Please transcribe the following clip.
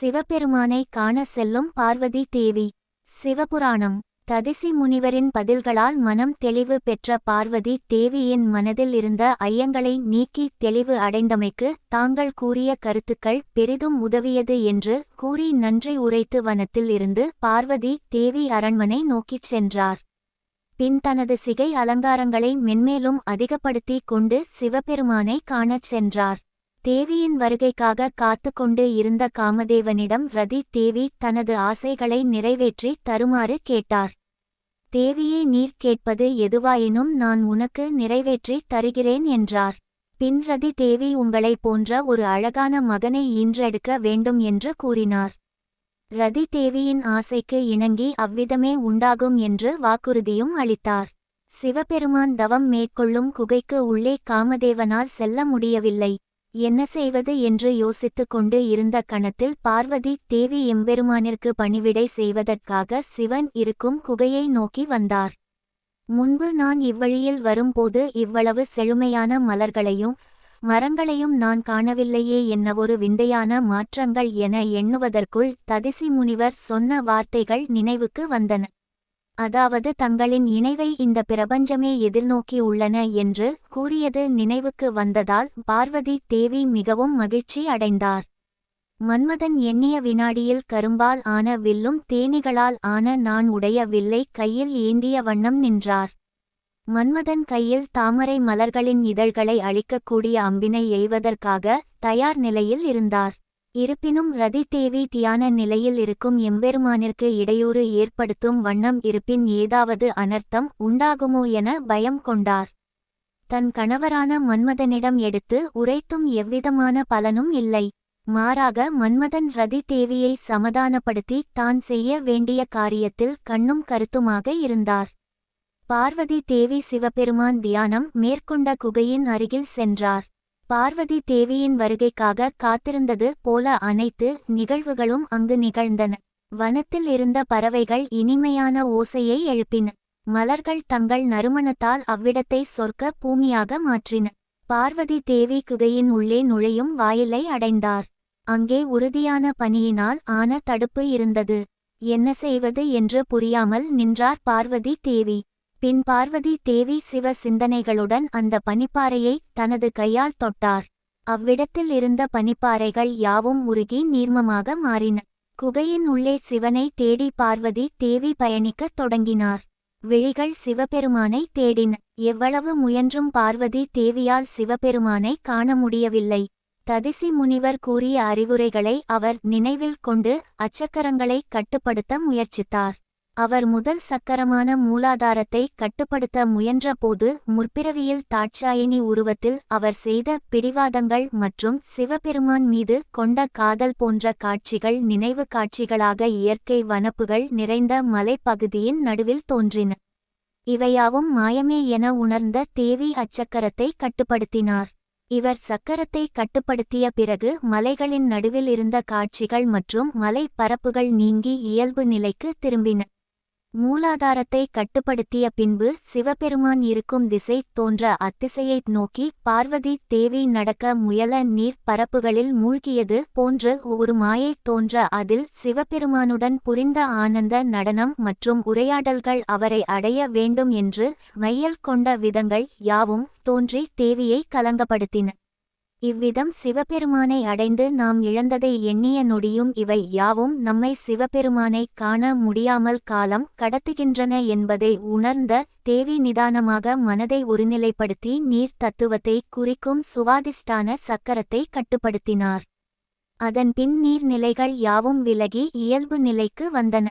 சிவபெருமானை காண செல்லும் பார்வதி தேவி. சிவபுராணம். ததிசி முனிவரின் பதில்களால் மனம் தெளிவு பெற்ற பார்வதி தேவியின் மனதில் இருந்த ஐயங்களை நீக்கி தெளிவு அடைந்தமைக்கு தாங்கள் கூறிய கருத்துக்கள் பெரிதும் உதவியது என்று கூறி நன்றி உரைத்து வனத்தில் இருந்து பார்வதி தேவி அரண்மனை நோக்கிச் சென்றார். பின் தனது சிகை அலங்காரங்களை மென்மேலும் அதிகப்படுத்திக் கொண்டு சிவபெருமானை காணச் சென்றார். தேவியின் வருகைக்காக காத்து கொண்டு இருந்த காமதேவனிடம் ரதி தேவி தனது ஆசைகளை நிறைவேற்றி தருமாறு கேட்டார். தேவியே நீர் கேட்பது எதுவாயினும் நான் உனக்கு நிறைவேற்றி தருகிறேன் என்றார். பின் ரதி தேவி உங்களை போன்ற ஒரு அழகான மகனை ஈன்றெடுக்க வேண்டும் என்று கூறினார். ரதி தேவியின் ஆசைக்கு இணங்கி அவ்விதமே உண்டாகும் என்று வாக்குறுதியும் அளித்தார். சிவபெருமான் தவம் மேற்கொள்ளும் குகைக்கு உள்ளே காமதேவனால் செல்ல முடியவில்லை. என்ன செய்வது என்று யோசித்துக் கொண்டு இருந்த கணத்தில் பார்வதி தேவி எம்பெருமானிற்கு பணிவிடை செய்வதற்காக சிவன் இருக்கும் குகையை நோக்கி வந்தார். முன்பு நான் இவ்வழியில் வரும்போது இவ்வளவு செழுமையான மலர்களையும் மரங்களையும் நான் காணவில்லையே என்னவொரு விந்தையான மாற்றங்கள் என எண்ணுவதற்குள் ததிசி முனிவர் சொன்ன வார்த்தைகள் நினைவுக்கு வந்தன. அதாவது தங்களின் இணைவை இந்த பிரபஞ்சமே எதிர்நோக்கி உள்ளன என்று கூறியது நினைவுக்கு வந்ததால் பார்வதி தேவி மிகவும் மகிழ்ச்சி அடைந்தார். மன்மதன் எண்ணிய வினாடியில் கரும்பால் ஆன வில்லும் தேனிகளால் ஆன நான் உடைய வில்லை கையில் ஏந்திய வண்ணம் நின்றார். மன்மதன் கையில் தாமரை மலர்களின் இதழ்களை அழிக்கக்கூடிய அம்பினை எய்வதற்காக தயார் நிலையில் இருந்தார். இருப்பினும் ரதி தேவி தியான நிலையில் இருக்கும் எம்பெருமானிற்கு இடையூறு ஏற்படுத்தும் வண்ணம் இருப்பின் ஏதாவது அனர்த்தம் உண்டாகுமோ என பயம் கொண்டார். தன் கணவரான மன்மதனிடம் எடுத்து உரைத்தும் எவ்விதமான பலனும் இல்லை. மாறாக மன்மதன் ரதி தேவியை சமதானப்படுத்தி தான் செய்ய வேண்டிய காரியத்தில் கண்ணும் கருத்துமாக இருந்தார். பார்வதி தேவி சிவபெருமான் தியானம் மேற்கொண்ட குகையின் அருகில் சென்றார். பார்வதி தேவியின் வருகைக்காக காத்திருந்தது போல அனைத்து நிகழ்வுகளும் அங்கு நிகழ்ந்தன. வனத்தில் இருந்த பறவைகள் இனிமையான ஓசையை எழுப்பின. மலர்கள் தங்கள் நறுமணத்தால் அவ்விடத்தை சொர்க்க பூமியாக மாற்றின. பார்வதி தேவி குகையின் உள்ளே நுழையும் வாயிலை அடைந்தார். அங்கே உறுதியான பணியினால் ஆன தடுப்பு இருந்தது. என்ன செய்வது? என்று புரியாமல் நின்றார் பார்வதி தேவி. பின் பார்வதி தேவி சிவ சிந்தனைகளுடன் அந்த பனிப்பாறையை தனது கையால் தொட்டார். அவ்விடத்தில் இருந்த பனிப்பாறைகள் யாவும் உருகி நீர்மமாக மாறின. குகையின் உள்ளே சிவனை தேடி பார்வதி தேவி பயணிக்கத் தொடங்கினார். விழிகள் சிவபெருமானை தேடின. எவ்வளவு முயன்றும் பார்வதி தேவியால் சிவபெருமானை காண முடியவில்லை. ததிசி முனிவர் கூறிய அறிவுரைகளை அவர் நினைவில் கொண்டு அச்சக்கரங்களை கட்டுப்படுத்த முயற்சித்தார். அவர் முதல் சக்கரமான மூலாதாரத்தை கட்டுப்படுத்த முயன்றபோது முற்பிறவியில் தாட்சாயினி உருவத்தில் அவர் செய்த பிடிவாதங்கள் மற்றும் சிவபெருமான் மீது கொண்ட காதல் போன்ற காட்சிகள் நினைவு காட்சிகளாக இயற்கை வனப்புகள் நிறைந்த மலைப்பகுதியின் நடுவில் தோன்றின. இவையாவும் மாயமே என உணர்ந்த தேவி அச்சக்கரத்தை கட்டுப்படுத்தினார். இவர் சக்கரத்தை கட்டுப்படுத்திய பிறகு மலைகளின் நடுவில் இருந்த காட்சிகள் மற்றும் மலை பரப்புகள் நீங்கி இயல்பு நிலைக்கு திரும்பின. மூலாதாரத்தை கட்டுப்படுத்திய பின்பு சிவபெருமான் இருக்கும் திசை தோன்ற அத்திசையை நோக்கி பார்வதி தேவி நடக்க முயல நீர் பரப்புகளில் மூழ்கியது போன்று ஒரு மாயை தோன்ற அதில் சிவபெருமானுடன் புரிந்த ஆனந்த நடனம் மற்றும் உரையாடல்கள் அவரை அடைய வேண்டும் என்று மையல் கொண்ட விதங்கள் யாவும் தோன்றி தேவியை கலங்கப்படுத்தின. இவ்விதம் சிவபெருமானை அடைந்து நாம் இழந்ததை எண்ணிய நொடியும் இவை யாவும் நம்மை சிவபெருமானை காண முடியாமல் காலம் கடத்துகின்றன என்பதை உணர்ந்த தேவி நிதானமாக மனதை ஒருநிலைப்படுத்தி நீர் தத்துவத்தை குறிக்கும் சுவாதிஷ்டான சக்கரத்தை கட்டுப்படுத்தினார். அதன் பின் நீர்நிலைகள் யாவும் விலகி இயல்பு நிலைக்கு வந்தன.